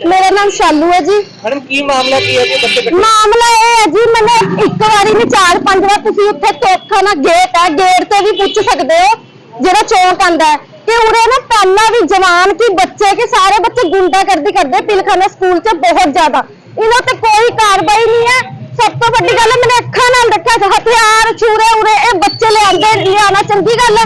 ਮੇਰਾ ਨਾਮ ਸ਼ਾਲੂ ਹੈ ਜੀ। ਮੈਡਮ ਕੀ ਮਾਮਲਾ ਕੀ ਹੈ ਜੀ? ਬੱਚੇ ਕੱਟੇ ਮਾਮਲਾ ਇਹ ਹੈ ਜੀ ਮੈਨੇ ਇੱਕ ਵਾਰੀ ਨਹੀਂ ਚਾਰ ਪੰਜ ਵਾਰ ਤੁਸੀਂ ਉੱਥੇ ਤੋਖਾਨਾ ਗੇਟ ਹੈ ਗੇਟ ਤੇ ਵੀ ਪੁੱਛ ਸਕਦੇ ਹੋ ਜਿਹੜਾ ਚੌਂਕ ਆਂਦਾ ਹੈ। ਕਿ ਉਰੇ ਨਾ ਪਹਿਲਾਂ ਵੀ ਜਵਾਨ ਕੀ ਬੱਚੇ ਕੇ ਸਾਰੇ ਬੱਚੇ ਗੁੰਡਾਗਰਦੀ ਕਰਦੇ ਪਿਲਖਾਨਾ ਸਕੂਲ 'ਚ ਬਹੁਤ ਜ਼ਿਆਦਾ। ਇਹਨਾਂ ਤੇ ਕੋਈ ਕਾਰਵਾਈ ਨਹੀਂ ਹੈ। ਸਭ ਤੋਂ ਵੱਡੀ ਗੱਲ ਮੈਨੇ ਅੱਖਾਂ ਨਾਲ ਦੇਖਿਆ ਸੀ, ਹਥਿਆਰ ਛੁਰੇ ਉਰੇ ਇਹ ਬੱਚੇ ਲਿਆਂਦੇ ਲਿਆਣਾ ਚੰਗੀ ਗੱਲ ਹੈ।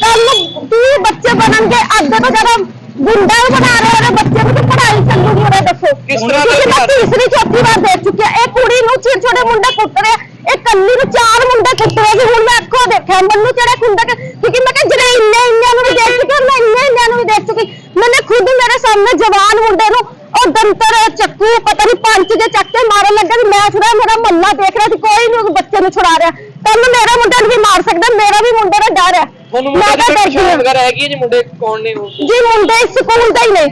ਕੱਲ ਨੂੰ 30 ਬੱਚੇ ਬਣਨਗੇ ਅੱਧੇ ਤੋਂ ਜ਼ਿਆਦਾ ਗੁੰਡਾ ਬਣਾ ਰਹੇ ਨੇ ਬੱਚੇ ਨੂੰ ਤੇ ਪੜ੍ਹਾਈ ਚੱਲੂਗੀ ਉਹਦਾ ਦੱਸੋ ਕਿਸ ਤਰ੍ਹਾਂ ਦਾ ਕਿਉਂਕਿ ਮੈਂ ਬਣਾ- ਤੀਸਰੀ ਚੌਥੀ ਵਾਰ ਦੇਖ ਚੁੱਕਿਆ ਇਹ ਕੁੜੀ ਨੂੰ ਛੋਟੇ ਛੋਟੇ ਮੁੰਡੇ ਕੁੱਟ ਰਿਹਾ ਇਹ ਕੱਲੀ ਨੂੰ ਚਾਰ ਮੁੰਡੇ ਕੁੱਟ ਰਹੇ ਸੀ ਹੁਣ ਮੈਂ ਅੱਖੋਂ ਦੇਖਿਆ ਮੈਨੂੰ ਜਿਹੜੇ ਖੁੰਡਾ ਕਿਉਂਕਿ ਮੈਂ ਕਿਹਾ ਜਿਹੜੇ ਇੰਨੇ ਇੰਨਿਆਂ ਨੂੰ ਵੀ ਦੇਖ ਚੁੱਕੀ ਮੈਂ ਇੰਨੇ ਇੰਨਿਆਂ ਨੂੰ ਵੀ ਦੇਖ ਚੁੱਕੀ ਮੈਨੇ ਖੁਦ ਮੇਰੇ ਸਾਹਮਣੇ ਜਵਾਨ ਮੁੰਡੇ ਨੂੰ ਉਹ ਦੰਤਰ ਚੱਕੂ ਪਤਾ ਨਹੀਂ ਪੰਜ ਦੇ ਚੱਕ ਕੇ ਮਾਰਨ ਲੱਗਾ ਸੀ ਮੈਂ ਛੁੜਾ ਮੇਰਾ ਮੱਲਾ ਦੇਖ ਰਿਹਾ ਸੀ ਕੋਈ ਨਹੀਂ ਬੱਚੇ ਨੂੰ ਛੁਡਾ ਰਿਹਾ। ਕੱਲ ਮੇਰਾ ਮੁੰਡਾ ਨੂੰ ਵੀ ਮਾਰ ਸਕਦਾ ਮੇਰਾ ਵੀ ਮੁੰਡੇ ਦਾ ਡਰ ਹੈ। ਤੁਹਾਨੂੰ ਮੈਂ ਮੁੰਡੇ ਤਾਂ ਦੀ ਡਰਦੀ ਹਾਂ। ਪਛਾਣ ਵਗੈਰਾ ਹੈਗੀ ਹੈ ਜੀ ਮੁੰਡੇ ਕੌਣ ਨੇ ਉਹ? ਜੀ ਮੁੰਡੇ ਇਸ ਸਕੂਲ ਦਾ ਹੀ ਨੇ।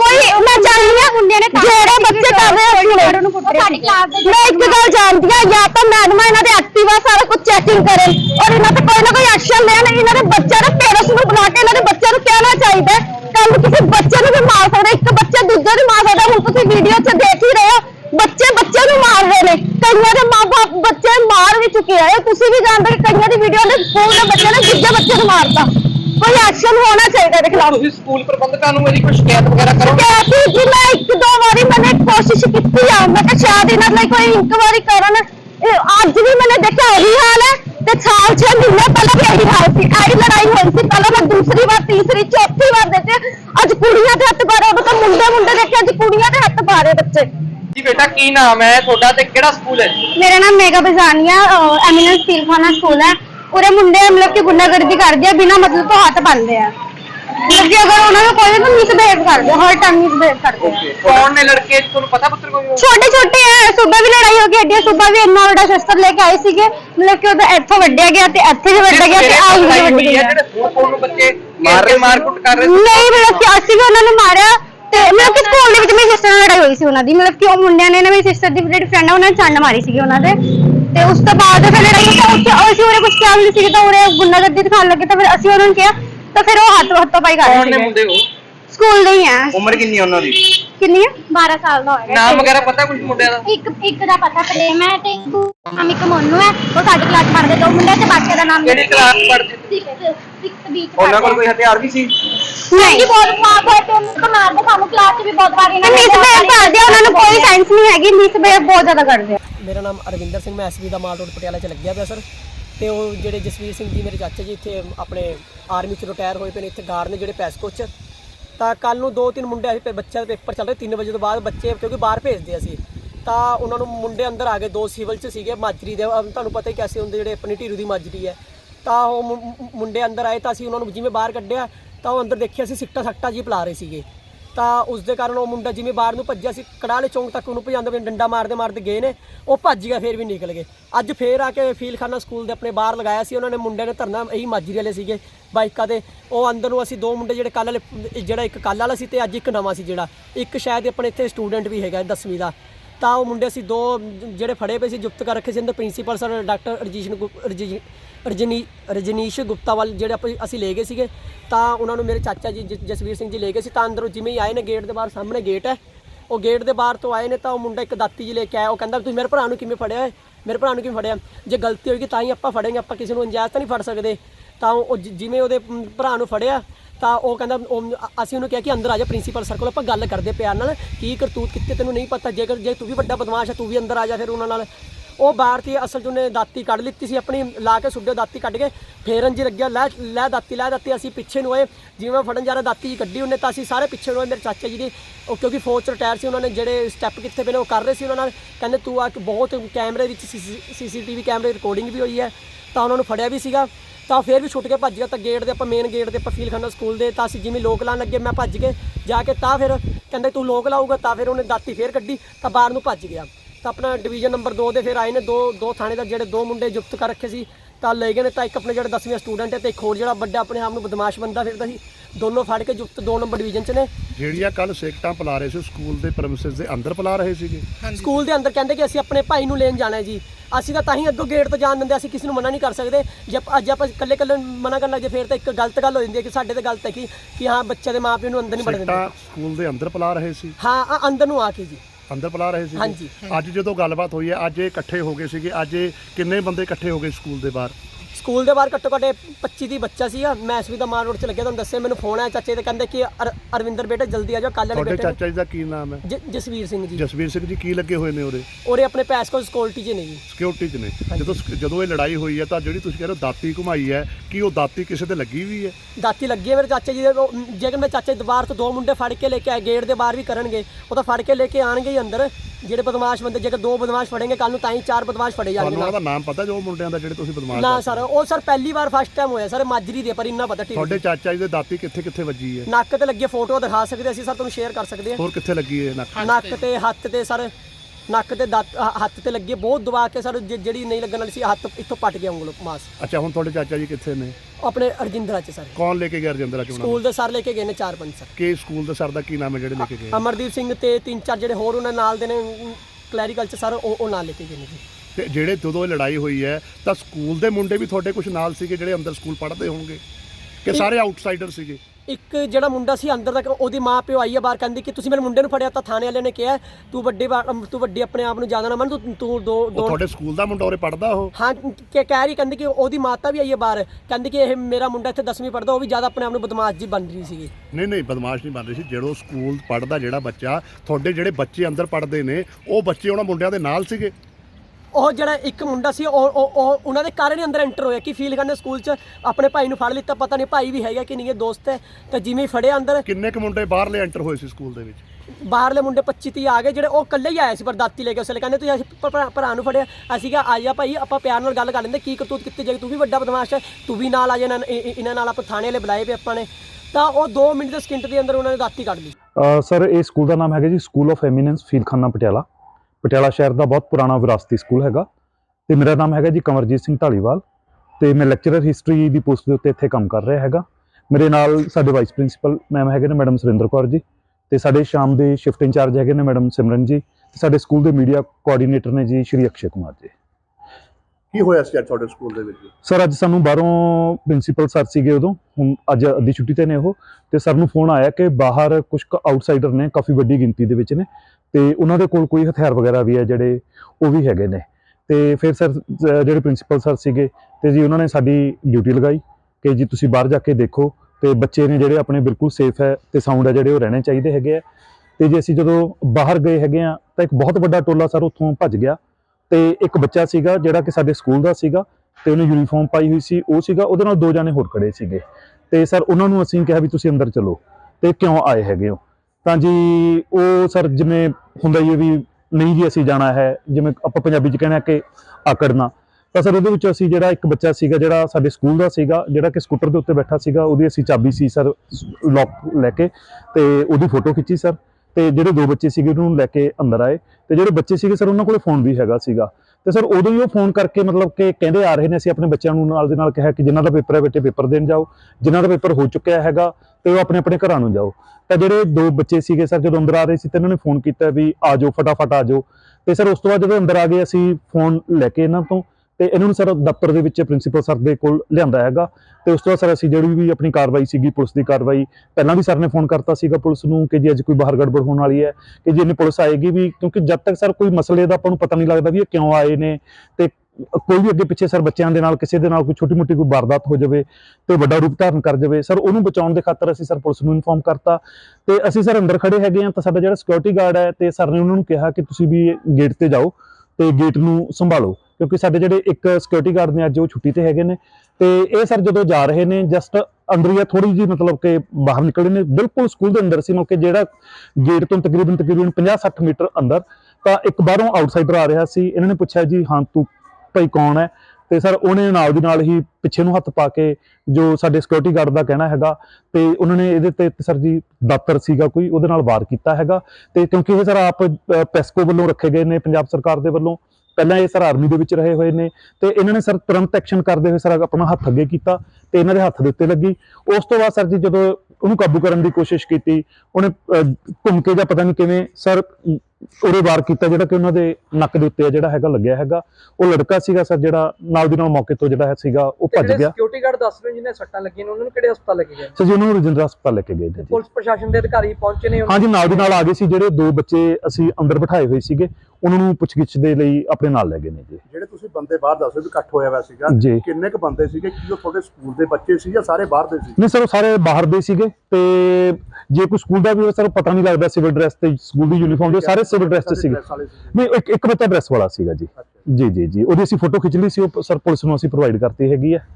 ਕੋਈ ਮੈਂ ਜਾਣਦੀ ਹਾਂ ਮੁੰਡਿਆਂ ਨੇ ਜਿਹੜੇ ਬੱਚੇ ਕਰ ਰਹੇ ਹੋ ਸਾਡੀ ਕਲਾਸ ਦੇ ਮੈਂ ਇੱਕ ਗੱਲ ਜਾਣਦੀ ਹਾਂ ਜਾਂ ਤਾਂ ਮੈਡਮਾਂ ਇਹਨਾਂ ਦੇ ਐਕਟਿਵਾ ਸਾਰਾ ਕੁਝ ਚੈਕਿੰਗ ਕਰਨ। ਔਰ ਇਹਨਾਂ ਤੇ ਕੋਈ ਨਾ ਕੋਈ ਐਕਸ਼ਨ ਲੈਣ ਇਹਨਾਂ ਦੇ ਬੱਚਿਆਂ ਦੇ ਪੇਰੈਂਟਸ ਨੂੰ ਬੁਲਾ ਕੇ ਇਹਨਾਂ ਦੇ ਬੱਚਿਆਂ ਨੂੰ ਕਹਿਣਾ ਚਾਹੀਦਾ ਕੱਲ ਕਿਸੇ ਬੱਚੇ ਨੂੰ ਵੀ ਮਾਰ ਸਕਦਾ ਇੱਕ ਬੱਚਾ ਦੂਜੇ ਨੂੰ ਮਾਰ ਸਕਦਾ ਹੁਣ ਤੁਸੀਂ ਵੀਡੀਓ 'ਚ ਦੇਖ ਹੀ ਰਹੇ ਹੋ ਬੱਚੇ ਬੱਚੇ ਨੂੰ ਮਾਰ ਰਹੇ ਨੇ। ਕਈਆਂ ਦੇ ਮਾਪੇ ਬੱਚੇ ਮਾਰ ਵੀ ਚੁੱਕੇ ਆ। ਇਹ ਤੁਸੀਂ ਵੀ ਜਾਣਦੇ ਕਿ ਕਈਆਂ ਦੀ ਵੀਡੀਓ ਨੇ ਸਕੂਲ ਦੇ ਬੱਚੇ ਨੇ ਦੂਜੇ ਬੱਚੇ ਨੂੰ ਮਾਰਤਾ। ਕੋਈ ਐਕਸ਼ਨ ਹੋਣਾ ਚਾਹੀਦਾ ਇਹਦੇ ਖਿਲਾਫ। ਤੁਸੀਂ ਸਕੂਲ ਪ੍ਰਬੰਧਕਾਂ ਨੂੰ ਇਹਦੀ ਕੋਈ ਸ਼ਿਕਾਇਤ ਵਗੈਰਾ ਕਰੋਗੇ? ਕੈਸੀ ਜੀ ਮੈਂ ਇੱਕ ਦੋ ਵਾਰੀ ਮੈंने ਕੋਸ਼ਿਸ਼ ਕੀਤੀ ਆ। ਮੈਂ ਕਿਹਾ ਸ਼ਾਇਦ ਇਹਨਾਂ ਲਈ ਕੋਈ ਇਨਕੁਆਇਰੀ ਕਰਨ। ਇਹ ਅੱਜ ਵੀ ਮੈंने ਦੇਖਿਆ ਇਹੀ ਹਾਲ ਹੈ। ਤੇ ਸਾਲ 6 ਮਹੀਨੇ ਪਹਿਲਾਂ ਵੀ ਇਹੀ ਹਾਲ ਸੀ। ਆਹੀ ਲੜਾਈ ਹੋਈ ਸੀ। ਪਹਿਲਾਂ ਮੈਂ ਦੂਸਰੀ ਵਾਰ ਤੀਸਰੀ ਚੌਥੀ ਵਾਰ ਦੇਖੇ ਅੱਜ ਕੁੜੀਆਂ ਦੇ ਹੱਥ ਪਾ ਰਹੇ ਉਦੋਂ ਤਾਂ ਮੁੰਡੇ ਮੁੰਡੇ ਦੇਖੇ ਅੱਜ ਕੁੜੀਆਂ ਦੇ ਹੱਥ ਪਾ ਰਹੇ ਬੱਚੇ। ਜੀ ਬੇਟਾ ਕੀ ਨਾਮ ਹੈ ਤੁਹਾਡਾ ਤੇ ਕਿਹੜਾ ਸਕੂਲ ਹੈ ਜੀ? ਮੇਰਾ ਨਾਮ ਮੇਗਾ ਬਜ਼ਾਨੀਆ ਐਮੀਨੈਂਸ ਸਟੀਲਖਾਨਾ ਸਕੂਲ ਹੈ। ਉਰੇ ਮੁੰਡੇ ਮਤਲਬ ਕਿ ਗੁੰਡਾਗਰਦੀ ਕਰਦੇ ਆ ਬਿਨਾਂ ਮਤਲਬ ਤੋਂ ਹੱਥ ਪਾਉਂਦੇ ਆ। ਮਤਲਬ ਕਿ ਅਗਰ ਉਹਨਾਂ ਨੂੰ ਕੋਈ ਤਾਂ ਮਿਸਬਿਹੇਵ ਕਰਦੇ ਆ, ਹਰ ਟਾਈਮ ਮਿਸਬਿਹੇਵ ਕਰਦੇ ਆ। ਕੌਣ ਨੇ ਲੜਕੇ ਤੁਹਾਨੂੰ ਪਤਾ ਪੁੱਤਰ ਕੋਈ ਛੋਟੇ ਛੋਟੇ ਹੈ ਸੁਬਾ ਵੀ ਲੜਾਈ ਹੋ ਗਈ ਐਡੀ ਸੁਬਾ ਵੀ ਇੰਨਾ ਵੱਡਾ ਸ਼ਸਤਰ ਲੈ ਕੇ ਆਏ ਸੀਗੇ ਮਤਲਬ ਕਿ ਉਹਦਾ ਇੱਥੋਂ ਵੱਢਿਆ ਗਿਆ ਤੇ ਇੱਥੇ ਵੀ ਵੱਢਿਆ ਗਿਆ ਤੇ ਆਹ ਵੀ ਹੈ ਗਿਆ ਜਿਹੜੇ ਸਕੂਲ ਕੋਲ ਨੂੰ ਬੱਚੇ ਮਾਰ ਕੇ ਮਾਰ ਕੁੱਟ ਕਰ ਰਹੇ ਸੀ। ਨਹੀਂ ਮਤਲਬ ਕਿ ਅਸੀਂ ਵੀ ਉਹਨਾਂ ਨੂੰ ਮਾਰਿਆ ਤੇ ਮਤਲਬ ਕਿ ਸਕੂਲ ਦੇ ਵਿੱਚ ਮੇਰੀ ਸਿਸਟਰ ਨਾਲ ਲੜਾਈ ਹੋਈ ਸੀ ਉਹਨਾਂ ਦੀ ਮਤਲਬ ਕਿ ਉਹ ਮੁੰਡਿਆਂ ਨੇ ਨਾ ਮੇਰੀ ਸਿਸਟਰ ਦੀ ਜਿਹੜੀ ਫਰੈਂਡ ਆ ਉਹਨਾਂ ਨੇ ਚੰਡ ਮਾਰੀ ਸੀਗੀ ਉਹਨਾਂ ਦੇ। ਤੇ ਉਸ ਤੋਂ ਬਾਅਦ ਫਿਰ ਲੜਾਈ ਹੋਈ ਤਾਂ ਉੱਥੇ ਅਸੀਂ ਉਹਨੇ ਕੁਝ ਕਿਹਾ ਵੀ ਨਹੀਂ ਸੀ ਤਾਂ ਉਹਨੇ ਗੁੰਡਾਗਰਦੀ ਦਿਖਾਉਣ ਲੱਗੇ ਤਾਂ ਫਿਰ ਅਸੀਂ ਉਹਨਾਂ ਨੂੰ ਕਿਹਾ ਤਾਂ ਫਿਰ ਉਹ ਹੱਥ ਹੱਥੋਂ ਪਾਈ ਕਰ ਕੌਣ ਰਹੇ ਨੇ ਮੁੰਡੇ ਉਹ? ਸਕੂਲ ਦੇ ਹੀ ਆ। ਉਮਰ ਕਿੰਨੀ ਉਹਨਾਂ ਦੀ? ਕਿੰਨੀ ਹੈ 12 ਸਾਲ ਦਾ ਹੋਏਗਾ। ਨਾਮ ਵਗੈਰਾ ਪਤਾ ਕੁਝ ਮੁੰਡਿਆਂ ਦਾ? ਇੱਕ ਇੱਕ ਦਾ ਪਤਾ ਪ੍ਰੇਮ ਹੈ ਤੇ ਇੱਕ ਨਾਮ ਇੱਕ ਮੋਨੂ ਹੈ। ਉਹ ਸਾਡੀ ਕਲਾਸ ਪੜ੍ਹਦੇ ਦੋ ਮੁੰਡੇ ਤੇ ਬਾਕੀ ਦਾ ਨਾਮ ਕਿਹੜੀ ਕਲਾਸ ਪੜ੍ਹਦੇ? ਸਿਕਸ ਸਿਕਸ ਵਿੱਚ ਉਹਨਾਂ ਕੋਲ ਕੋਈ ਹਥਿਆਰ ਵੀ ਸੀ? ਨਹੀਂ। ਬਹੁਤ ਮਾਰ ਹੋਏ ਤੇ ਉਹਨੂੰ ਤਾਂ ਮਾਰਦੇ ਸਾਨੂੰ ਕਲਾਸ 'ਚ ਵੀ ਬਹੁਤ ਵਾਰੀ ਇਹਨਾਂ ਨੇ ਮਿਸਬਿਹੇਵ ਕਰਦੇ ਆ ਉਹਨਾਂ ਨੂੰ ਕੋਈ ਸੈਂਸ ਨਹੀਂ ਹੈਗੀ। ਮਿਸਬਿਹੇਵ ਬਹੁਤ ਜ਼ਿਆਦਾ ਕਰਦੇ ਆ। ਮੇਰਾ ਨਾਮ ਅਰਵਿੰਦਰ ਸਿੰਘ ਮੈਂ ਐਸਬੀ ਦਾ ਮਾਲ ਰੋਡ ਪਟਿਆਲਾ 'ਚ ਲੱਗਿਆ ਪਿਆ ਸਰ। ਤੇ ਉਹ ਜਿਹੜੇ ਜਸਵੀਰ ਸਿੰਘ ਜੀ ਮੇਰੇ ਚਾਚਾ ਜੀ ਇੱਥੇ ਆਪਣੇ ਆਰਮੀ 'ਚ ਰਿਟਾਇਰ ਹੋਏ ਪਏ ਨੇ, ਇੱਥੇ ਗਾਰਡ ਨੇ ਜਿਹੜੇ ਪੈਸਕੋ 'ਚ। ਤਾਂ ਕੱਲ ਨੂੰ ਦੋ ਤਿੰਨ ਮੁੰਡੇ ਅਸੀਂ ਬੱਚਿਆਂ ਦੇ ਪੇਪਰ ਚੱਲ ਰਹੇ 3 ਵਜੇ ਤੋਂ ਬਾਅਦ ਬੱਚੇ ਕਿਉਂਕਿ ਬਾਹਰ ਭੇਜਦੇ ਅਸੀਂ। ਤਾਂ ਉਹਨਾਂ ਨੂੰ ਮੁੰਡੇ ਅੰਦਰ ਆ ਗਏ, ਦੋ ਸਿਵਲ 'ਚ ਸੀਗੇ, ਮਾਜਰੀ ਦੇ ਤੁਹਾਨੂੰ ਪਤਾ ਹੀ ਕੈਸੇ ਹੁੰਦੇ ਜਿਹੜੇ ਆਪਣੀ ਢੀਰੂ ਦੀ ਮਾਜਰੀ ਹੈ। ਤਾਂ ਉਹ ਮੁੰਡੇ ਅੰਦਰ ਆਏ ਤਾਂ ਅਸੀਂ ਉਹਨਾਂ ਨੂੰ ਜਿਵੇਂ ਬਾਹਰ ਕੱਢਿਆ, ਤਾਂ ਉਹ ਅੰਦਰ ਦੇਖਿਆ ਅਸੀਂ ਸਿੱਟਾ ਸੱਟਾ ਜੀ ਪਲਾ ਰਹੇ ਸੀਗੇ। ਤਾਂ ਉਸ ਦੇ ਕਾਰਨ ਉਹ ਮੁੰਡਾ ਜਿਵੇਂ ਬਾਹਰ ਨੂੰ ਭੱਜਿਆ ਸੀ ਕੜਾਲੇ ਚੌਂਕ ਤੱਕ ਉਹਨੂੰ ਭਜਾਉਂਦੇ ਪਏ ਡੰਡਾ ਮਾਰਦੇ ਮਾਰਦੇ ਗਏ ਨੇ, ਉਹ ਭੱਜ ਗਿਆ, ਫੇਰ ਵੀ ਨਿਕਲ ਗਏ। ਅੱਜ ਫੇਰ ਆ ਕੇ ਫੀਲਖਾਨਾ ਸਕੂਲ ਦੇ ਆਪਣੇ ਬਾਹਰ ਲਗਾਇਆ ਸੀ, ਉਹਨਾਂ ਨੇ ਮੁੰਡਿਆਂ ਨੇ ਧਰਨਾ, ਇਹੀ ਮਾਜਰੀ ਵਾਲੇ ਸੀਗੇ, ਬਾਈਕਾਂ ਤੇ। ਉਹ ਅੰਦਰ ਨੂੰ ਅਸੀਂ ਦੋ ਮੁੰਡੇ ਜਿਹੜੇ ਕੱਲ ਵਾਲੇ, ਜਿਹੜਾ ਇੱਕ ਕੱਲ ਵਾਲਾ ਸੀ ਤੇ ਅੱਜ ਇੱਕ ਨਵਾਂ ਸੀ ਜਿਹੜਾ। ਇੱਕ ਸ਼ਾਇਦ ਆਪਣੇ ਇੱਥੇ ਸਟੂਡੈਂਟ ਵੀ ਹੈਗਾ 10ਵੀਂ ਦਾ। ਤਾਂ ਉਹ ਮੁੰਡੇ ਅਸੀਂ ਦੋ ਜਿਹੜੇ ਫੜੇ ਪਏ ਸੀ, ਜੁਪਤ ਕਰ ਰੱਖੇ ਸੀ ਅੰਦਰ ਪ੍ਰਿੰਸੀਪਲ ਸਰ ਡਾਕਟਰ ਰਜੀਸ਼ਨ ਗੁਪ- ਰਜੀ- ਰਜਨੀ ਰਜਨੀਸ਼ ਗੁਪਤਾ ਵੱਲ ਜਿਹੜੇ ਆਪਾਂ ਅਸੀਂ ਲੈ ਗਏ ਸੀਗੇ ਤਾਂ ਉਹਨਾਂ ਨੂੰ ਮੇਰੇ ਚਾਚਾ ਜੀ ਜ- ਜਸਵੀਰ ਸਿੰਘ ਜੀ ਲੈ ਗਏ ਸੀ। ਤਾਂ ਅੰਦਰੋਂ ਜਿਵੇਂ ਹੀ ਆਏ ਨੇ ਗੇਟ ਦੇ ਬਾਹਰ ਸਾਹਮਣੇ ਗੇਟ ਹੈ। ਉਹ ਗੇਟ ਦੇ ਬਾਹਰ ਤੋਂ ਆਏ ਨੇ ਤਾਂ ਉਹ ਮੁੰਡਾ ਇੱਕ ਦਾਤੀ ਜੀ ਲੈ ਕੇ ਆਇਆ। ਉਹ ਕਹਿੰਦਾ ਤੁਸੀਂ ਮੇਰੇ ਭਰਾ ਨੂੰ ਕਿਵੇਂ ਫੜਿਆ ਹੈ? ਮੇਰੇ ਭਰਾ ਨੂੰ ਕਿਵੇਂ ਫੜਿਆ? ਜੇ ਗਲਤੀ ਹੋਏਗੀ ਤਾਂ ਹੀ ਆਪਾਂ ਫੜਾਂਗੇ ਆਪਾਂ ਕਿਸੇ ਨੂੰ ਅੰਜਾਇਜ਼ ਤਾਂ ਨਹੀਂ ਫੜ ਸਕਦੇ। ਤਾਂ ਉਹ ਜਿ- ਜਿਵੇਂ ਉਹਦੇ ਮ, ਭਰਾ ਨੂੰ ਫੜਿਆ ਤਾਂ ਉਹ ਕਹਿੰਦਾ ਉਹ- ਅ- ਅਸੀਂ ਉਹਨੂੰ ਕਿਹਾ ਕਿ ਅੰਦਰ ਆ ਜਾ ਪ੍ਰਿੰਸੀਪਲ ਸਰ ਕੋਲ ਆਪਾਂ ਗੱਲ ਕਰਦੇ ਪਿਆਰ ਨਾਲ। ਕੀ ਕਰਤੂਤ ਕਿੱਥੇ ਤੈਨੂੰ ਨਹੀਂ ਪਤਾ? ਜੇਕਰ ਜੇ ਤੂੰ ਵੀ ਵੱਡਾ ਬਦਮਾਸ਼ ਹੈ ਤੂੰ ਵੀ ਅੰਦਰ ਆ ਜਾ ਫਿਰ ਉਹਨਾਂ ਨਾਲ। ਉਹ ਬਾਹਰ ਤੇ ਅਸਲ 'ਚ ਉਹਨੇ ਦਾਤੀ ਕੱਢ ਲਿੱਤੀ ਸੀ, ਆਪਣੀ ਲਾ ਕੇ ਸੁੱਡੇ ਦਾਤੀ ਕੱਢ ਕੇ ਫੇਰਨ ਜੀ ਲੱਗਿਆ, ਲੈ ਲੈ ਦਾਤੀ ਲੈ ਦਾਤੀ, ਅਸੀਂ ਪਿੱਛੇ ਨੂੰ ਆਏ, ਜਿਵੇਂ ਮੈਂ ਫੜਨ ਜਾ ਰਿਹਾ ਦਾਤੀ ਜੀ ਕੱਢੀ ਉਹਨੇ ਤਾਂ ਅਸੀਂ ਸਾਰੇ ਪਿੱਛੇ ਨੂੰ ਆਏ, ਮੇਰੇ ਚਾਚਾ ਜੀ ਦੀ, ਉਹ ਕਿਉਂਕਿ ਫੌਜ 'ਚ ਰਿਟਾਇਰ ਸੀ, ਉਹਨਾਂ ਨੇ ਜਿਹੜੇ ਸਟੈਪ ਕਿੱਥੇ ਪਏ ਨੇ ਉਹ ਕਰ ਰਹੇ ਸੀ ਉਹਨਾਂ ਨਾਲ, ਕਹਿੰਦੇ ਤੂੰ ਆ ਬਹੁਤ ਕੈਮਰੇ ਵਿੱਚ ਸੀਸੀਟੀਵੀ ਕੈਮਰੇ ਰਿਕਾਰਡਿੰਗ ਵੀ ਹੋਈ ਹੈ, ਤਾਂ ਉਹਨਾਂ ਨੂੰ ਫੜਿਆ ਵੀ ਸੀਗਾ, ਤਾਂ ਫਿਰ ਵੀ ਛੁੱਟ ਕੇ ਭੱਜ ਗਿਆ, ਤਾਂ ਗੇਟ ਦੇ ਆਪਾਂ ਮੇਨ ਗੇਟ ਦੇ ਆਪਾਂ ਫੀਲ ਖਾਨਾ ਸਕੂਲ ਦੇ, ਤਾਂ ਅਸੀਂ ਜਿਵੇਂ ਲੋਕ ਲਾਉਣ ਲੱਗੇ, ਮੈਂ ਭੱਜ ਕੇ ਜਾ ਕੇ ਤਾਂ ਫਿਰ ਕਹਿੰਦੇ ਤੂੰ ਲੋਕ ਲਾਊਗਾ, ਤਾਂ ਫਿਰ ਉਹਨੇ ਦਾਤੀ ਫੇਰ ਕੱਢੀ, ਤਾਂ ਬਾਹਰ ਨੂੰ ਭੱਜ ਗਿਆ। ਤਾਂ ਆਪਣਾ ਡਿਵੀਜ਼ਨ ਨੰਬਰ 2 ਦੇ ਫਿਰ ਆਏ ਨੇ ਦੋ ਦੋ ਥਾਣੇ ਦਾ ਜਿਹੜੇ ਦੋ ਮੁੰਡੇ ਜੁਗਤ ਕਰ ਰੱਖੇ ਸੀ ਤਾਂ ਲੈ ਗਏ ਨੇ ਤਾਂ ਇੱਕ ਆਪਣੇ ਜਿਹੜੇ 10ਵੀਂ ਸਟੂਡੈਂਟ ਹੈ ਤੇ ਇੱਕ ਹੋਰ ਜਿਹੜਾ ਵੱਡਾ ਆਪਣੇ ਆਪ ਨੂੰ ਬਦਮਾਸ਼ ਬੰਦਾ ਫਿਰਦਾ ਸੀ ਦੋਨੋਂ ਫੜ ਕੇ ਜੁਗਤ 2 ਨੰਬਰ ਡਿਵੀਜ਼ਨ 'ਚ ਨੇ। ਜਿਹੜੀਆਂ ਕੱਲ ਸਿਗਟਾਂ ਪਲਾ ਰਹੇ ਸੀ ਸਕੂਲ ਦੇ ਪ੍ਰੈਮਿਸਿਸ ਦੇ ਅੰਦਰ ਪਲਾ ਰਹੇ ਸੀਗੇ। ਸਕੂਲ ਦੇ ਅੰਦਰ ਕਹਿੰਦੇ ਕਿ ਅਸੀਂ ਆਪਣੇ ਭਾਈ ਨੂੰ ਲੈਣ ਜਾਣਾ ਹੈ ਜੀ। ਅਸੀਂ ਤਾਂ ਤਾਂ ਹੀ ਅੱਗੋਂ ਗੇਟ ਤੋਂ ਜਾਣ ਦਿੰਦੇ ਅਸੀਂ ਕਿਸੇ ਨੂੰ ਮਨਾ ਨਹੀਂ ਕਰ ਸਕਦੇ। ਜੇ ਅੱਜ ਆਪਾਂ ਇਕੱਲੇ ਇਕੱਲੇ ਮਨਾ ਕਰਨ ਲੱਗੇ ਫਿਰ ਤਾਂ ਇੱਕ ਗਲਤ ਗੱਲ ਹੋ ਜਾਂਦੀ ਹੈ ਕਿ ਸਾਡੇ ਤੇ ਗਲਤ ਹੈ ਕਿ ਕਿ ਹਾਂ ਬੱਚੇ ਦੇ ਮਾਪਿਆਂ ਨੂੰ ਅੰਦਰ ਨਹੀਂ ਵੜਨ ਦਿੰਦੇ। ਸਕੂਲ ਦੇ ਅੰਦਰ ਪਲਾ ਰਹੇ ਸੀ। ਹਾਂ ਅੰਦਰ ਨੂੰ ਆ ਕੇ ਜੀ। ਅੰਦਰ ਪਲਾ ਰਹੇ ਸੀ ਹਾਂਜੀ। ਅੱਜ ਜਦੋਂ ਗੱਲਬਾਤ ਹੋਈ ਹੈ ਅੱਜ ਇਹ ਇਕੱਠੇ ਹੋ ਗਏ ਸੀਗੇ ਅੱਜ ਇਹ ਕਿੰਨੇ ਬੰਦੇ ਇਕੱਠੇ ਹੋ ਗਏ ਸਕੂਲ ਦੇ ਬਾਹਰ ਸਕੂਲ ਦੇ ਬਾਹਰ ਘੱਟੋ ਘੱਟ 25 ਦੀ ਬੱਚਾ ਸੀਗਾ। ਮੈਂ ਐਸਵੀ ਦਾ ਮਾਰ ਰੋਡ 'ਚ ਲੱਗਿਆ ਤੁਹਾਨੂੰ ਦੱਸਿਆ ਮੈਨੂੰ ਫੋਨ ਆਇਆ ਚਾਚੇ ਦੇ ਕਹਿੰਦੇ ਕਿ ਅਰ- ਅਰਵਿੰਦਰ ਬੇਟਾ ਜਲਦੀ ਆ ਜਾਓ ਕੱਲ੍ਹ ਵਾਲੇ ਤੁਹਾਡੇ ਬੇਟੇ ਚਾਚਾ ਜੀ ਦਾ ਕੀ ਨਾਮ ਹੈ? ਜ- ਜਸਵੀਰ ਸਿੰਘ ਜੀ। ਜਸਵੀਰ ਸਿੰਘ ਜੀ ਕੀ ਲੱਗੇ ਹੋਏ ਨੇ ਉਹਦੇ ਉਹਦੇ ਆਪਣੇ ਪੈਸਕੋ ਸਕਿਉਰਟੀ 'ਚ ਨੇ ਜੀ। ਸਿਕਿਉਰਿਟੀ 'ਚ ਨੇ। ਜਦੋਂ ਜਦੋਂ ਇਹ ਲੜਾਈ ਹੋਈ ਹੈ ਤਾਂ ਜਿਹੜੀ ਤੁਸੀਂ ਕਹਿ ਰਹੇ ਹੋ ਦਾਤੀ ਘੁਮਾਈ ਹੈ ਕੀ ਉਹ ਦਾਤੀ ਕਿਸੇ ਤੇ ਲੱਗੀ ਵੀ ਹੈ? ਦਾਤੀ ਲੱਗੀ ਹੈ ਮੇਰੇ ਚਾਚੇ ਜੀ ਦੇ ਉਹ, ਮ, ਜੇਕਰ ਮੇਰੇ ਚਾਚੇ ਦੁਬਾਰ ਤੋਂ ਦੋ ਮੁੰਡੇ ਫੜ ਕੇ ਲੈ ਕੇ ਆਏ ਗੇਟ ਦੇ ਬਾਹਰ ਵੀ ਕਰਨਗੇ ਉਹ ਤਾਂ ਫੜ ਕੇ ਲੈ ਕੇ ਆਣਗੇ ਹੀ ਅੰਦਰ। ਜਿਹੜੇ ਬਦਮਾਸ਼ ਬੰਦੇ ਜੇਕਰ ਦੋ ਬਦਮਾਸ਼ ਫੜेंगे ਕੱਲ ਨੂੰ ਤਾਂ ਹੀ ਚਾਰ ਬਦਮਾਸ਼ ਫੜੇ ਜਾਣਗੇ ਤੁਹਾਨੂੰ ਉਹਨਾਂ ਨਾਲ। ਦਾ ਨਾਮ ਪਤਾ ਜੋ ਮੁੰਡਿਆਂ ਦਾ ਜਿਹੜੇ ਤੁਸੀਂ ਬਦਮਾਸ਼ ਨਾ ਸਰ ਉਹ ਸਰ ਪਹਿਲੀ ਵਾਰ ਫਸਟ ਟਾਈਮ ਹੋਇਆ ਸਰ ਮਾਜਰੀ ਦੇ ਪਰ ਇੰਨਾ ਪਤਾ ਠੀਕ ਤੁਹਾਡੇ ਚਾਚਾ ਜੀ ਦੇ ਦਾਤੀ ਕਿੱਥੇ ਕਿੱਥੇ ਵੱਜੀ ਹੈ? ਨੱਕ ਤੇ ਲੱਗੇ ਫੋਟੋ ਦਿਖਾ ਸਕਦੇ ਅਸੀਂ ਸਰ ਤੁਹਾਨੂੰ ਸ਼ੇਅਰ ਕਰ ਸਕਦੇ ਹਾਂ। ਹੋਰ ਕਿੱਥੇ ਲੱਗੀ ਹੈ ਨੱਕ? ਨੱਕ ਤੇ। ਹੱਥ ਤੇ ਸਰ ਨੱਕ ਤੇ ਦੰਦ- ਹੱਥ ਤੇ ਲੱਗੇ ਬਹੁਤ ਦਬਾ ਕੇ ਸਰ ਜਿਹੜੀ ਨਹੀਂ ਲੱਗਣ ਵਾਲੀ ਸੀ ਹੱਥ ਇੱਥੋਂ ਪੱਟ ਗਿਆ ਉਂਗਲ ਮਾਸ। ਅੱਛਾ ਹੁਣ ਤੁਹਾਡੇ ਚਾਚਾ ਜੀ ਕਿੱਥੇ ਨੇ? ਆਪਣੇ ਅਰਜਿੰਦਰਾ ਚ ਸਰ। ਕੌਣ ਲੈ ਕੇ ਗਿਆ ਰਜਿੰਦਰਾ ਚੋਣਾ ਸਕੂਲ ਦੇ ਸਰ ਲੈ ਕੇ ਗਏ ਨੇ ਚਾਰ ਪੰਜ ਸਰ। ਕਿ ਸਕੂਲ ਦੇ ਸਰ ਦਾ ਕੀ ਨਾਮ ਹੈ ਜਿਹੜੇ ਲੈ ਕੇ ਗਏ? ਅਮਰਦੀਪ ਸਿੰਘ ਤੇ ਤਿੰਨ ਚਾਰ ਜਿਹੜੇ ਹੋਰ ਉਹਨਾਂ ਨਾਲ ਦੇ ਨੇ ਕਲੈਰੀਕਲ ਚ ਸਰ ਉਹ ਉਹ ਨਾਲ ਲੈ ਕੇ ਗਏ ਨੇ ਜੀ। ਤੇ ਜਿਹੜੇ ਜਦੋਂ ਇਹ ਲੜਾਈ ਹੋਈ ਹੈ ਤਾਂ ਸਕੂਲ ਦੇ ਮੁੰਡੇ ਵੀ ਤੁਹਾਡੇ ਕੁਝ ਨਾਲ ਸੀਗੇ ਜਿਹੜੇ ਅੰਦਰ ਸਕੂਲ ਪੜ੍ਹਦੇ ਹੋਣਗੇ? ਕਿ ਸਾਰੇ ਆਊਟਸਾਈਡਰ ਸੀਗੇ? ਇੱਕ ਜਿਹੜਾ ਮੁੰਡਾ ਸੀ ਅੰਦਰ ਤੱਕ ਉਹਦੀ ਮਾਂ ਪਿਓ ਆਈ ਹੈ ਬਾਹਰ ਕਹਿੰਦੀ ਕਿ ਤੁਸੀਂ ਮੇਰੇ ਮੁੰਡੇ ਨੂੰ ਫੜਿਆ ਤਾਂ ਥਾਣੇ ਵਾਲਿਆਂ ਨੇ ਕਿਹਾ ਤੂੰ ਵੱਡੇ ਤੂੰ ਵੱਡੇ ਆਪਣੇ ਆਪ ਨੂੰ ਜ਼ਿਆਦਾ ਨਾ ਮੰਨ ਤੂੰ ਤੂੰ ਦੋ ਦੋ ਤੁਹਾਡੇ ਸਕੂਲ ਦਾ ਮੁੰਡਾ ਉਰੇ ਪੜ੍ਹਦਾ ਉਹ? ਹਾਂ ਕਿ ਕਹਿ ਰਹੀ ਕਹਿੰਦੀ ਕਿ ਉਹਦੀ ਮਾਤਾ ਵੀ ਆਈ ਹੈ ਬਾਹਰ ਕਹਿੰਦੀ ਕਿ ਇਹ ਮੇਰਾ ਮੁੰਡਾ ਇੱਥੇ 10ਵੀਂ ਪੜਦਾ ਉਹ ਵੀ ਜ਼ਿਆਦਾ ਆਪਣੇ ਆਪ ਨੂੰ ਬਦਮਾਸ਼ ਜੀ ਬਣ ਰਹੀ ਸੀਗੀ। ਨਹੀਂ ਨਹੀਂ ਬਦਮਾਸ਼ ਨਹੀਂ ਬਣ ਰਹੀ ਸੀ ਜਿਹੜੋ ਸਕੂਲ ਪੜ੍ਹਦਾ ਜਿਹੜਾ ਬੱਚਾ ਤੁਹਾਡੇ ਜਿਹੜੇ ਬੱਚੇ ਅੰਦਰ ਪੜ੍ਹਦੇ ਨੇ ਉਹ ਬੱਚੇ ਉਹਨਾਂ ਮੁੰਡਿਆਂ ਦੇ ਨਾਲ ਸੀਗੇ? ਉਹ ਜਿਹੜਾ ਇੱਕ ਮੁੰਡਾ ਸੀ ਉਹ ਉਹ ਉਹ ਉਹਨਾਂ ਦੇ ਕਾਰਨ ਹੀ ਅੰਦਰ ਐਂਟਰ ਹੋਇਆ। ਕਿ ਫੀਲ ਕਰਨੇ ਸਕੂਲ 'ਚ ਆਪਣੇ ਭਾਈ ਨੂੰ ਫੜ ਲਿੱਤਾ? ਪਤਾ ਨਹੀਂ ਭਾਈ ਵੀ ਹੈਗਾ ਕਿ ਨਹੀਂ ਇਹ ਦੋਸਤ ਹੈ। ਤਾਂ ਜਿਵੇਂ ਹੀ ਫੜਿਆ ਅੰਦਰ ਕਿੰਨੇ ਕੁ ਮੁੰਡੇ ਬਾਹਰਲੇ ਐਂਟਰ ਹੋਏ ਸੀ ਸਕੂਲ ਦੇ ਵਿੱਚ? ਬਾਹਰਲੇ ਮੁੰਡੇ 25 30 ਆ ਗਏ ਜਿਹੜੇ ਉਹ ਇਕੱਲੇ ਹੀ ਆਏ ਸੀ ਪਰ ਦਾਤੀ ਲੈ ਕੇ। ਉਸਲੇ ਕਹਿੰਦੇ ਤੁਸੀਂ ਅਸੀਂ ਭਰਾ ਭਰਾ ਨੂੰ ਫੜਿਆ। ਅਸੀਂ ਕਿਹਾ ਆ ਜਾ ਭਾਈ ਆਪਾਂ ਪਿਆਰ ਨਾਲ ਗੱਲ ਕਰ ਲੈਂਦੇ। ਕੀ ਕਰਤੂਤ ਕਿੱਥੇ ਜਾਏ ਤੂੰ ਵੀ ਵੱਡਾ ਬਦਮਾਸ਼ ਹੈ। ਤੂੰ ਵੀ ਨਾਲ ਆ ਜਾ ਇਹਨਾਂ ਇਹ- ਇਹ- ਇਹਨਾਂ ਨਾਲ ਆਪਾਂ ਥਾਣੇ ਵਾਲੇ ਬੁਲਾਏ ਪਏ ਆਪਾਂ ਨੇ। ਤਾਂ ਉਹ 2 ਮਿੰਟ ਦੇ ਸਕਿੰਟ ਦੇ ਅੰਦਰ ਉਹਨਾਂ ਨੇ ਦਾਤੀ ਕੱਢ ਲਈ। ਸਰ ਇਹ ਸਕੂਲ ਦਾ ਨਾਮ ਹੈਗਾ ਜੀ school of eminence Feelkhana Patiala. Patiala ਸ਼ਹਿਰ ਦਾ ਬਹੁਤ ਪੁਰਾਣਾ ਵਿਰਾਸਤੀ ਸਕੂਲ ਹੈਗਾ ਤੇ ਮੇਰਾ ਨਾਮ ਹੈਗਾ ਜੀ ਕਮਰਜੀਤ ਸਿੰਘ ਢਾਲੀਵਾਲ ਤੇ ਮੈਂ ਲੈਕਚਰਰ ਹਿਸਟਰੀ ਦੀ ਪੋਸਟ ਦੇ ਉੱਤੇ ਇੱਥੇ ਕੰਮ ਕਰ ਰਿਹਾ ਹੈਗਾ। ਮੇਰੇ ਨਾਲ ਸਾਡੇ ਵਾਈਸ ਪ੍ਰਿੰਸੀਪਲ ਮੈਮ ਹੈਗੇ ਨੇ ਮੈਡਮ ਸੁਰਿੰਦਰ ਕੌਰ ਜੀ ਤੇ ਸਾਡੇ ਸ਼ਾਮ ਦੇ ਸ਼ਿਫਟ ਇੰਚਾਰਜ ਹੈਗੇ ਨੇ ਮੈਡਮ ਸਿਮਰਨ ਜੀ ਤੇ ਸਾਡੇ ਸਕੂਲ ਦੇ ਮੀਡੀਆ ਕੋਆਰਡੀਨੇਟਰ ਨੇ ਜੀ ਸ਼੍ਰੀ ਅਕਸ਼ੇ ਕੁਮਾਰ ਜੀ। ਕੀ ਹੋਇਆ ਸੀ ਅੱਜ ਤੁਹਾਡੇ ਸਕੂਲ ਦੇ ਵਿੱਚ? ਸਰ ਅੱਜ ਸਾਨੂੰ ਬਾਹਰੋਂ ਪ੍ਰਿੰਸੀਪਲ ਸਰ ਸੀਗੇ ਉਦੋਂ ਹੁਣ ਅੱਜ ਅੱਧੀ ਛੁੱਟੀ ਤੇ ਨੇ ਉਹ ਤੇ ਸਰ ਨੂੰ ਫੋਨ ਆਇਆ ਕਿ ਬਾਹਰ ਕੁਝ ਆਊਟਸਾਈਡਰ ਨੇ ਕਾਫੀ ਵੱਡੀ ਗਿਣਤੀ ਦੇ ਵਿੱਚ ਨੇ ਤੇ ਉਹਨਾਂ ਦੇ ਕੋਲ ਕੋਈ ਹਥਿਆਰ ਵਗੈਰਾ ਵੀ ਹੈ ਜਿਹੜੇ ਉਹ ਵੀ ਹੈਗੇ ਨੇ। ਤੇ ਫਿਰ ਸਰ ਜਿਹੜੇ ਪ੍ਰਿੰਸੀਪਲ ਸਰ ਸੀਗੇ, ਤੇ ਜੀ ਉਹਨਾਂ ਨੇ ਸਾਡੀ ਡਿਊਟੀ ਲਗਾਈ ਕਿ ਜੀ ਤੁਸੀਂ ਬਾਹਰ ਜਾ ਕੇ ਦੇਖੋ ਤੇ ਬੱਚੇ ਨੇ ਜਿਹੜੇ ਆਪਣੇ ਬਿਲਕੁਲ ਸੇਫ ਹੈ ਤੇ ਸਾਊਂਡ ਹੈ ਜਿਹੜੇ ਉਹ ਰਹਿਣੇ ਚਾਹੀਦੇ ਹੈਗੇ ਆ ਤੇ ਜੇ ਅਸੀਂ ਜਦੋਂ ਬਾਹਰ ਗਏ ਹੈਗੇ ਆ ਤਾਂ ਇੱਕ ਬਹੁਤ ਵੱਡਾ ਟੋਲਾ ਸਰ ਉੱਥੋਂ ਭੱਜ ਗਿਆ। ਤੇ ਇੱਕ ਬੱਚਾ ਸੀਗਾ ਜਿਹੜਾ ਕਿ ਸਾਡੇ ਸਕੂਲ ਦਾ ਸੀਗਾ ਤੇ ਉਹਨੇ ਯੂਨੀਫਾਰਮ ਪਾਈ ਹੋਈ ਸੀ, ਉਹ ਸੀਗਾ, ਉਹਦੇ ਨਾਲ ਦੋ ਜਾਣੇ ਹੋਰ ਖੜੇ ਸੀਗੇ। ਤੇ ਸਰ ਉਹਨਾਂ ਨੂੰ ਅਸੀਂ ਕਿਹਾ ਵੀ ਤੁਸੀਂ ਅੰਦਰ ਚਲੋ ਤੇ ਕਿਉਂ ਆਏ ਹੈਗੇ ਹੋ? ਤਾਂ ਜੀ ਉਹ ਸਰ ਜਿਵੇਂ ਹੁੰਦਾ ਜੀ ਵੀ ਨਹੀਂ ਜੀ ਅਸੀਂ ਜਾਣਾ ਹੈ, ਜਿਵੇਂ ਆਪਾਂ ਪੰਜਾਬੀ ਚ ਕਹਿੰਦੇ ਆ ਕਿ ਆਕੜਨਾ ਤਾਂ ਸਰ ਉਹਦੇ ਵਿੱਚ ਅਸੀਂ ਜਿਹੜਾ ਇੱਕ ਬੱਚਾ ਸੀਗਾ, ਜਿਹੜਾ ਸਾਡੇ ਸਕੂਲ ਦਾ ਸੀਗਾ, ਜਿਹੜਾ ਕਿ ਸਕੂਟਰ ਦੇ ਉੱਤੇ ਬੈਠਾ ਸੀਗਾ, ਉਹਦੀ ਅਸੀਂ ਚਾਬੀ ਸੀ ਸਰ ਲੌਕ ਲੈ ਕੇ ਤੇ ਉਹਦੀ ਫੋਟੋ ਖਿੱਚੀ ਸਰ ਤੇ ਜਿਹੜੇ ਦੋ ਬੱਚੇ ਸੀਗੇ ਉਹਨੂੰ ਲੈ ਕੇ ਅੰਦਰ ਆਏ ਤੇ ਜਿਹੜੇ ਬੱਚੇ ਸੀਗੇ ਸਰ ਉਹਨਾਂ ਕੋਲੇ ਫੋਨ ਵੀ ਹੈਗਾ ਸੀਗਾ। ਤੇ ਸਰ ਉਦੋਂ ਹੀ ਉਹ ਫੋਨ ਕਰਕੇ ਮਤਲਬ ਕਿ ਕਹਿੰਦੇ ਆ ਰਹੇ ਨੇ ਅਸੀਂ ਆਪਣੇ ਬੱਚਿਆਂ ਨੂੰ ਨਾਲ ਦੇ ਨਾਲ ਕਿਹਾ ਕਿ ਜਿਨ੍ਹਾਂ ਦਾ ਪੇਪਰ ਹੈ ਬੇਟੇ ਪੇਪਰ ਦੇਣ ਜਾਓ, ਜਿਨ੍ਹਾਂ ਦਾ ਪੇਪਰ ਹੋ ਚੁੱਕਿਆ ਹੈਗਾ ਤੇ ਉਹ ਆਪਣੇ ਆਪਣੇ ਘਰਾਂ ਨੂੰ ਜਾਓ। ਤਾਂ ਜਿਹੜੇ ਦੋ ਬੱਚੇ ਸੀਗੇ ਸਰ ਜਦੋਂ ਅੰਦਰ ਆ ਰਹੇ ਸੀ ਤੇ ਇਹਨਾਂ ਨੇ ਫੋਨ ਕੀਤਾ ਵੀ ਆ ਜਾਓ, ਫਟਾਫਟ ਆ ਜਾਓ। ਤੇ ਸਰ ਉਸ ਤੋਂ ਬਾਅਦ ਜਦੋਂ ਅੰਦਰ ਆ ਗਏ, ਅਸੀਂ ਫੋਨ ਲੈ ਕੇ ਇਹਨਾਂ ਤੋਂ ਤੇ ਇਹਨਾਂ ਨੂੰ ਸਰ ਦਫ਼ਤਰ ਦੇ ਵਿੱਚ ਪ੍ਰਿੰਸੀਪਲ ਸਰ ਦੇ ਕੋਲ ਲਿਆਂਦਾ ਹੈਗਾ। ਤੇ ਉਸ ਤੋਂ ਬਾਅਦ ਸਰ ਅਸੀਂ ਜਿਹੜੀ ਵੀ ਆਪਣੀ ਕਾਰਵਾਈ ਸੀਗੀ, ਪੁਲਿਸ ਦੀ ਕਾਰਵਾਈ, ਪਹਿਲਾਂ ਵੀ ਸਰ ਨੇ ਫੋਨ ਕਰਤਾ ਸੀਗਾ ਪੁਲਿਸ ਨੂੰ ਕਿ ਜੀ ਅੱਜ ਕੋਈ ਬਾਹਰ ਗੜਬੜ ਹੋਣ ਵਾਲੀ ਹੈ, ਕਿ ਜੀ ਇਹਨੇ ਪੁਲਿਸ ਆਏਗੀ ਵੀ, ਕਿਉਂਕਿ ਜਦ ਤੱਕ ਸਰ ਕੋਈ ਮਸਲੇ ਦਾ ਆਪਾਂ ਨੂੰ ਪਤਾ ਨਹੀਂ ਲੱਗਦਾ ਵੀ ਇਹ ਕਿਉਂ ਆਏ ਨੇ, ਤੇ ਕੋਈ ਵੀ ਅੱਗੇ ਪਿੱਛੇ ਸਰ ਬੱਚਿਆਂ ਦੇ ਨਾਲ, ਕਿਸੇ ਦੇ ਨਾਲ ਕੋਈ ਛੋਟੀ ਮੋਟੀ ਕੋਈ ਵਾਰਦਾਤ ਹੋ ਜਾਵੇ ਤੇ ਵੱਡਾ ਰੂਪ ਧਾਰਨ ਕਰ ਜਾਵੇ, ਸਰ ਉਹਨੂੰ ਬਚਾਉਣ ਦੇ ਖਾਤਰ ਅਸੀਂ ਸਰ ਪੁਲਿਸ ਨੂੰ ਇਨਫੋਰਮ ਕਰਤਾ। ਤੇ ਅਸੀਂ ਸਰ ਅੰਦਰ ਖੜੇ ਹੈਗੇ ਆ ਤਾਂ ਸਾਡਾ ਜਿਹੜਾ ਸਿਕਿਉਰਿਟੀ ਗਾਰਡ ਹੈ ਤੇ ਸਰ ਨੇ ਉਹਨਾਂ ਨੂੰ ਕਿਹਾ ਕਿ ਤੁਸੀਂ ਵੀ ਗੇਟ ਤੇ ਜਾਓ ਤੇ ਗੇਟ ਨੂੰ ਸੰਭਾਲੋ। ਕਿਉਂਕਿ ਸਾਡੇ ਜਿਹੜੇ ਇੱਕ ਸਿਕਿਉਰਿਟੀ ਗਾਰਡ ਨੇ ਅੱਜ ਉਹ ਛੁੱਟੀ ਤੇ ਹੈਗੇ ਨੇ। ਤੇ ਇਹ ਸਰ ਜਦੋਂ ਜਾ ਰਹੇ ਨੇ ਜਸਟ ਅੰਦਰ ਹੀ ਆ ਥੋੜੀ ਜੀ ਮਤਲਬ ਕਿ ਬਾਹਰ ਨਿਕਲੇ ਨੇ। ਬਿਲਕੁਲ ਸਕੂਲ ਦੇ ਅੰਦਰ ਸੀ ਮਤਲਬ ਕਿ ਜਿਹੜਾ ਗੇਟ ਤੋਂ ਤਕਰੀਬਨ ਤਕਰੀਬਨ 50-60 ਮੀਟਰ ਅੰਦਰ, ਤਾਂ ਇੱਕ ਬਾਹਰੋਂ ਆਊਟਸਾਈਡਰ ਆ ਰਿਹਾ ਸੀ। ਇਹਨਾਂ ਨੇ ਪੁੱਛਿਆ ਜੀ, ਹਾਂ, ਤੂੰ ਭਾਈ ਕੌਣ ਹੈ? ਤੇ ਸਰ ਉਹਨੇ ਨਾਲ ਦੀ ਨਾਲ ਹੀ ਪਿੱਛੇ ਨੂੰ ਹੱਥ ਪਾ ਕੇ ਜੋ ਸਾਡੇ ਸਿਕਿਉਰਿਟੀ ਗਾਰਡ ਦਾ ਕਹਿਣਾ ਹੈਗਾ, ਤੇ ਉਹਨਾਂ ਨੇ ਇਹਦੇ ਤੇ ਸਰ ਜੀ ਦਾਤਰ ਸੀਗਾ ਕੋਈ, ਉਹਦੇ ਨਾਲ ਵਾਰ ਕੀਤਾ ਹੈਗਾ। ਤੇ ਕਿਉਂਕਿ ਇਹ ਸਰ ਆਪ ਪੈਸਕੋ ਵੱਲੋਂ ਰੱਖੇ ਗਏ ਨੇ, ਪੰਜਾਬ ਸਰਕਾਰ ਦੇ ਵੱਲੋਂ। ਪਹਿਲਾਂ ਇਹ ਸਰ ਆਰਮੀ ਦੇ ਵਿੱਚ ਰਹੇ ਹੋਏ ਨੇ ਤੇ ਇਹਨਾਂ ਨੇ ਸਰ ਤੁਰੰਤ ਐਕਸ਼ਨ ਕਰਦੇ ਹੋਏ ਸਰ ਆਪਣਾ ਹੱਥ ਅੱਗੇ ਕੀਤਾ ਤੇ ਇਹਨਾਂ ਦੇ ਹੱਥ ਦੇ ਉੱਤੇ ਲੱਗੀ। ਉਸ ਤੋਂ ਬਾਅਦ ਸਰ ਜੀ ਜਦੋਂ ਉਹਨੂੰ ਕਾਬੂ ਕਰਨ ਦੀ ਕੋਸ਼ਿਸ਼ ਕੀਤੀ ਉਹਨੇ ਅਹ, ਘੁੰਮ ਕੇ ਜਾਂ ਪਤਾ ਨਹੀਂ ਕਿਵੇਂ ਸਰ ਉਹਦੇ ਵਾਰ ਕੀਤਾ ਜਿਹੜਾ ਕਿ ਉਹਨਾਂ ਦੇ ਨੱਕ ਦੇ ਉੱਤੇ ਆ ਜਿਹੜਾ ਹੈਗਾ ਲੱਗਿਆ ਹੈਗਾ। ਉਹ ਲੜਕਾ ਸੀਗਾ ਸਰ ਜਿਹੜਾ ਨਾਲ ਦੀ ਨਾਲ ਮੌਕੇ ਤੋਂ ਜਿਹੜਾ ਹੈ ਸੀਗਾ ਉਹ ਭੱਜ ਗਿਆ। ਸਿਕਿਉਰਿਟੀ ਗਾਰਡ ਦੱਸ ਰਹੇ ਜਿਹਨੇ ਸੱਟਾਂ ਲੱਗੀਆਂ ਨੇ ਉਹਨਾਂ ਨੂੰ ਕਿਹੜੇ ਹਸਪਤਾਲ ਲੈ ਕੇ ਗਏ? ਸਰ ਜੀ ਉਹਨੂੰ ਰਜਿੰਦਰਾ ਹਸਪਤਾਲ ਲੈ ਕੇ ਗਏ ਜੀ। ਪੁਲਿਸ ਪ੍ਰਸ਼ਾਸਨ ਦੇ ਅਧਿਕਾਰੀ ਪਹੁੰਚੇ ਨੇ ਹਾਂਜੀ ਨਾਲ ਦੀ ਨਾਲ ਆ ਗਏ ਸੀ ਜਿਹੜੇ ਦੋ ਬੱਚੇ ਅਸੀਂ ਅੰਦਰ ਬਿਠਾਏ ਹੋਏ ਸੀਗੇ ਉਹਨਾਂ ਨੂੰ ਪੁੱਛਗਿੱਛ ਦੇ ਲਈ ਆਪਣੇ ਨਾਲ ਲੈ ਗਏ ਨੇ ਜੀ। ਜਿਹੜੇ ਤੁਸੀਂ ਬੰਦੇ ਬਾਹਰ ਦੱਸੋ ਵੀ ਇਕੱਠ ਹੋਇਆ ਹੋਇਆ ਸੀਗਾ ਜੀ। ਕਿੰਨੇ ਕੁ ਬੰਦੇ ਸੀਗੇ? ਕੀ ਉਹ ਤੁਹਾਡੇ ਸਕੂਲ ਦੇ ਬੱਚੇ ਸੀ ਜਾਂ ਸਾਰੇ ਬਾਹਰ ਦੇ ਸੀ? ਨਹੀਂ ਸਰ ਉਹ ਸਾਰੇ ਬਾਹਰ ਦੇ ਸੀਗੇ ਤੇ ਜੇ ਕੋਈ ਸਕੂਲ ਦਾ ਵੀ ਸਰ ਪਤਾ ਨਹੀਂ ਲੱਗਦਾ ਸਿਵਲ ਡਰੈਸ ਤੇ ਸਕੂਲ ਦੀ ਯੂਨੀਫਾਰਮ ਦੇ ਸਾਰੇ ਸਿਵਲ ਡਰੈਸ ਤੇ ਸੀਗੇ। ਨਹੀਂ ਇੱਕ ਇੱਕ ਬੱਚਾ ਡਰੈਸ ਵਾਲਾ ਸੀਗਾ ਜੀ। ਜੀ ਜੀ ਜੀ। ਉਹਦੀ ਅਸੀਂ ਫੋਟੋ ਖਿੱਚ ਲਈ ਸੀ ਉਹ ਸਰ ਪੁਲਿਸ ਨੂੰ ਅਸੀਂ ਪ੍ਰੋਵਾਈਡ ਕਰਤੀ ਹੈਗੀ ਹੈ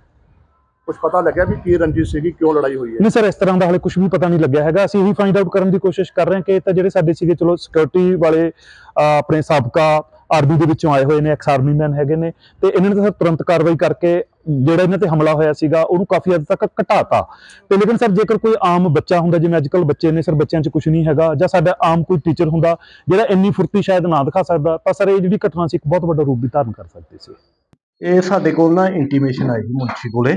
ਕੁਝ ਪਤਾ ਲੱਗਿਆ ਵੀ ਕੀ ਰੰਜਿਸ਼ ਸੀਗੀ ਕਿਉਂ ਲੜਾਈ ਹੋਈ ਹੈ? ਨਹੀਂ ਸਰ ਇਸ ਤਰ੍ਹਾਂ ਦਾ ਹਾਲੇ ਕੁਝ ਵੀ ਪਤਾ ਨਹੀਂ ਲੱਗਿਆ ਹੈਗਾ। ਅਸੀਂ ਇਹੀ ਫਾਈਂਡ ਆਊਟ ਕਰਨ ਦੀ ਕੋਸ਼ਿਸ਼ ਕਰ ਰਹੇ ਹਾਂ ਕਿ ਤਾਂ ਜਿਹੜੇ ਸਾਡੇ ਸੀਗੇ ਚਲੋ ਸਿਕਿਉਰਿਟੀ ਵਾਲੇ ਆਪਣੇ ਸਾਬਕਾ ਆਰਮੀ ਦੇ ਵਿੱਚੋਂ ਆਏ ਹੋਏ ਨੇ ਐਕਸ ਆਰਮੀ ਮੈਨ ਹੈਗੇ ਨੇ, ਤੇ ਇਹਨਾਂ ਨੇ ਤਾਂ ਤੁਰੰਤ ਕਾਰਵਾਈ ਕਰਕੇ ਜਿਹੜਾ ਇਹਨਾਂ ਤੇ ਹਮਲਾ ਹੋਇਆ ਸੀਗਾ, ਉਹਨੂੰ ਕਾਫੀ ਹੱਦ ਤੱਕ ਘਟਾਤਾ। ਤੇ ਲੇਕਿਨ ਸਰ ਜੇਕਰ ਕੋਈ ਆਮ ਬੱਚਾ ਹੁੰਦਾ, ਜਿਵੇਂ ਅੱਜਕੱਲ ਬੱਚੇ ਨੇ, ਸਰ ਬੱਚਿਆਂ 'ਚ ਕੁਝ ਨਹੀਂ ਹੈਗਾ, ਜਾਂ ਸਾਡਾ ਆਮ ਕੋਈ ਟੀਚਰ ਹੁੰਦਾ, ਜਿਹੜਾ ਇੰਨੀ ਫੁਰਤੀ ਸ਼ਾਇਦ ਨਾ ਦਿਖਾ ਸਕਦਾ, ਤਾਂ ਸਰ ਇਹ ਜਿਹੜੀ ਘਟਨਾ ਸੀ, ਇੱਕ ਬਹੁਤ ਵੱਡਾ ਰੂਪ ਵੀ ਧਾਰਨ ਕਰ ਸਕਦੀ ਸੀ। ਇਹ ਸਾਡੇ ਕੋਲ ਨਾ ਇੰਟੀਮੇਸ਼ਨ ਆਈ ਸੀ ਕੋਲੇ,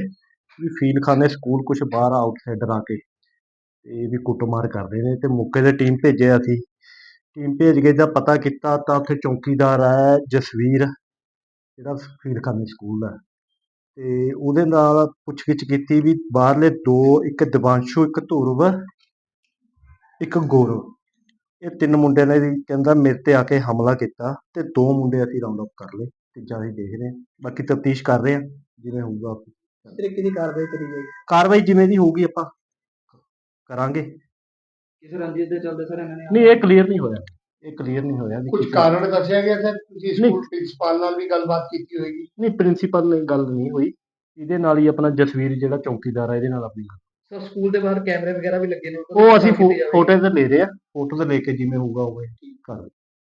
ਵੀ ਫੀਲਖਾਨੇ ਸਕੂਲ ਕੁਝ ਬਾਹਰ ਆਊਟਸਾਈਡਰ ਆ ਕੇ ਤੇ ਵੀ ਕੁੱਟਮਾਰ ਕਰਦੇ ਨੇ, ਤੇ ਮੌਕੇ ਤੇ ਟੀਮ ਭੇਜਿਆ ਸੀ। ਟੀਮ ਭੇਜ ਕੇ ਜਦ ਪਤਾ ਕੀਤਾ ਤਾਂ ਉੱਥੇ ਚੌਕੀਦਾਰ ਹੈ ਜਸਵੀਰ ਜਿਹੜਾ ਫੀਲਖਾਨੇ ਸਕੂਲ ਦਾ ਤੇ ਉਹਦੇ ਨਾਲ ਪੁੱਛਗਿੱਛ ਕੀਤੀ ਵੀ ਬਾਹਰਲੇ ਦੋ ਇੱਕ ਦਿਵਾਂਸ਼ੂ ਇੱਕ ਧੁਰਵ ਇੱਕ ਗੌਰਵ। ਇਹ ਤਿੰਨ ਮੁੰਡਿਆਂ ਨੇ ਵੀ ਕਹਿੰਦਾ ਮੇਰੇ ਤੇ ਆ ਕੇ ਹਮਲਾ ਕੀਤਾ ਤੇ ਦੋ ਮੁੰਡੇ ਅਸੀਂ ਰਾਉਂਡ ਅਪ ਕਰ ਲਏ ਤੀਜਾ ਅਸੀਂ ਦੇਖ ਰਹੇ ਹਾਂ। ਬਾਕੀ ਤਫਤੀਸ਼ ਕਰ ਰਹੇ ਹਾਂ ਜਿਵੇਂ ਹੋਊਗਾ। ਤਰੀਕੇ ਦੀ ਕਾਰਵਾਈ ਕਰੀ ਜਾਏਗੀ। ਕਾਰਵਾਈ ਜਿਵੇਂ ਦੀ ਹੋਊਗੀ ਆਪਾਂ ਕਰਾਂਗੇ। ਕਿਸੇ ਰੰਜਿਸ਼ ਦੇ ਚੱਲਦੇ ਸਰ ਇਹਨਾਂ ਨੇ ਨਹੀਂ ਇਹ ਕਲੀਅਰ ਨਹੀਂ ਹੋਇਆ। ਇਹ ਕਲੀਅਰ ਨਹੀਂ ਹੋਇਆ ਵੀ ਕੁਝ ਕੀ- ਕਾਰਨ ਦੱਸਿਆ ਗਿਆ ਸਰ? ਤੁਸੀਂ ਨਹੀਂ। ਸਕੂਲ ਪ੍ਰਿੰਸੀਪਲ ਨਾਲ ਵੀ ਗੱਲਬਾਤ ਕੀਤੀ ਹੋਏਗੀ। ਨਹੀਂ ਪ੍ਰਿੰਸੀਪਲ ਨਾਲ ਗੱਲ ਨਹੀਂ ਹੋਈ। ਇਹਦੇ ਨਾਲ ਹੀ ਆਪਣਾ ਜਸਵੀਰ ਜਿਹੜਾ ਚੌਕੀਦਾਰ ਹੈ ਇਹਦੇ ਨਾਲ ਆਪਣੀ ਗੱਲ। ਸਰ ਸਕੂਲ ਦੇ ਬਾਹਰ ਕੈਮਰੇ ਵਗੈਰਾ ਵੀ ਲੱਗੇ ਨੇ। ਉਹ ਅਸੀਂ ਫੋਟੋ ਤੇ ਲੈ ਰਹੇ ਆ। ਫੋਟੋ ਤੇ ਲੈ ਕੇ ਜਿਵੇਂ ਹੋਊਗਾ ਉਵੇਂ ਕਰ